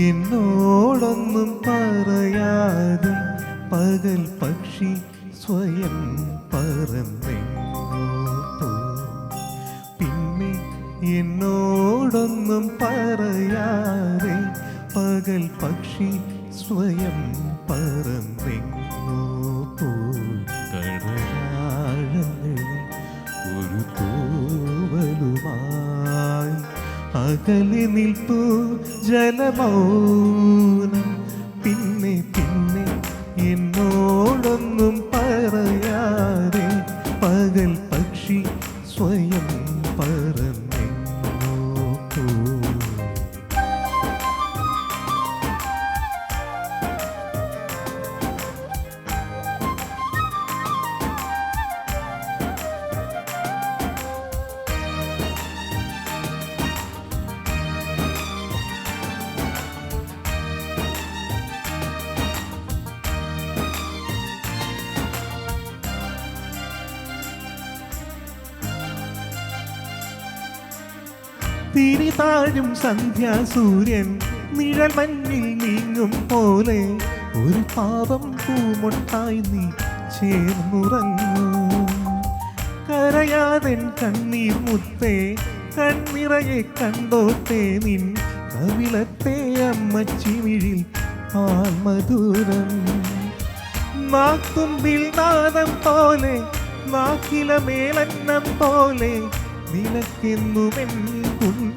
എന്നോടൊന്നും പറയാതെ പകൽ പക്ഷി സ്വയം പറന്നു പിന്നെ എന്നോടൊന്നും പറയാതെ പകൽ പക്ഷി സ്വയം പറന്നു അകലെ നിൽപ്പു ജലമൗനം. പിന്നെ പിന്നെ എന്നോടൊന്നും തിരിതാഴും സന്ധ്യാസൂര്യൻ നിഴൽ മഞ്ഞിൽ നീങ്ങും പോലെ ഒരു പാപം പൂമൊട്ടായി നീ ചേർന്നുറങ്ങൂ. കരയാതൻ കണ്ണീർ മുത്തേ കണ്ണിറയെ കണ്ടോട്ടേ നിൻ കവിളത്തെ അമ്മച്ചിമിഴിൽ പാൽമധുരം നാക്കുമ്പിൽ നാദം പോലെ നാക്കില മേലന്നം പോലെ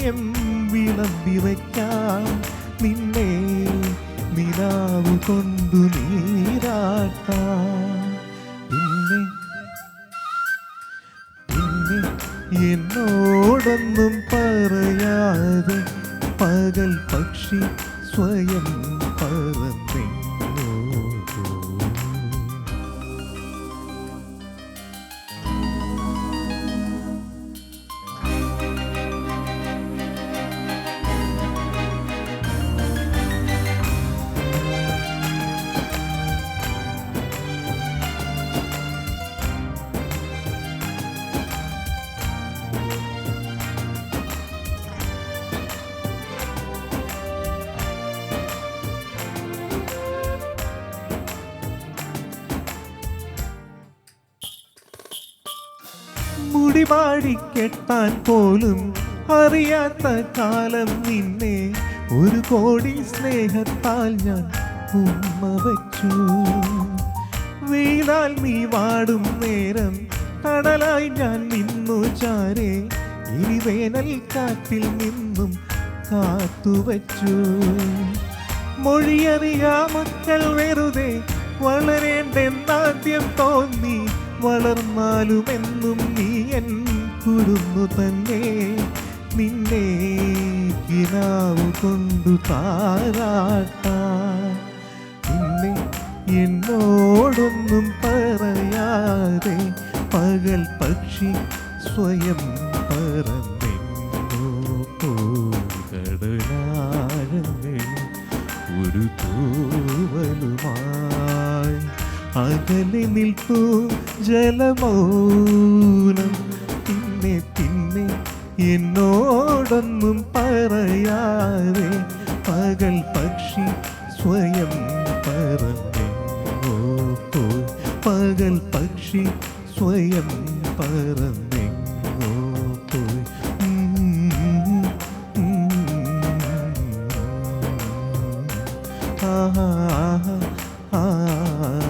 നിനക്കെന്നുമെൻ വിളമ്പി വയ്ക്കാൻ നിന്നെ നിലാവ് കൊണ്ടു നീരാട്ടാം. പിന്നെ പിന്നെ എന്നോടൊന്നും പറയാതെ പകൽ പക്ഷി സ്വയം പറന്നെങ്ങോ മുടിപാടി കെട്ടാൻ പോലും അറിയാത്ത കാലം നിന്നെ ഒരു കോടി സ്നേഹത്താൽ ഞാൻ ഉമ്മ വച്ചു. വീണാൽ നീ വാടും നേരം കടലായി ഞാൻ നിന്നു ചാരേ. ഇനി വേനൽ കാറ്റിൽ നിന്നും കാത്തുവച്ചു മൊഴിയറിയാ മക്കൾ വെറുതെ വളരേണ്ടെന്നാദ്യം തോന്നി. വളർന്നാലും എന്നും നീ എൻ കുരുന്നു തന്നെ. നിന്നെ കിനാവ് കൊണ്ടു താരാട്ടാൻ നിന്നെ എന്നോടൊന്നും പറയാതെ പകൽ പക്ഷി സ്വയം പറന്നെങ്ങോ അകലെ നിൽപ്പു ജലമൗനം. പിന്നെ പിന്നെ എന്നോടൊന്നും പറയാതെ പകൽ പക്ഷി സ്വയം പറന്നെങ്ങോ പോയി പകൽ പക്ഷി സ്വയം പറന്നെങ്ങോ പോയി ആഹാ, ആഹാ, ആ.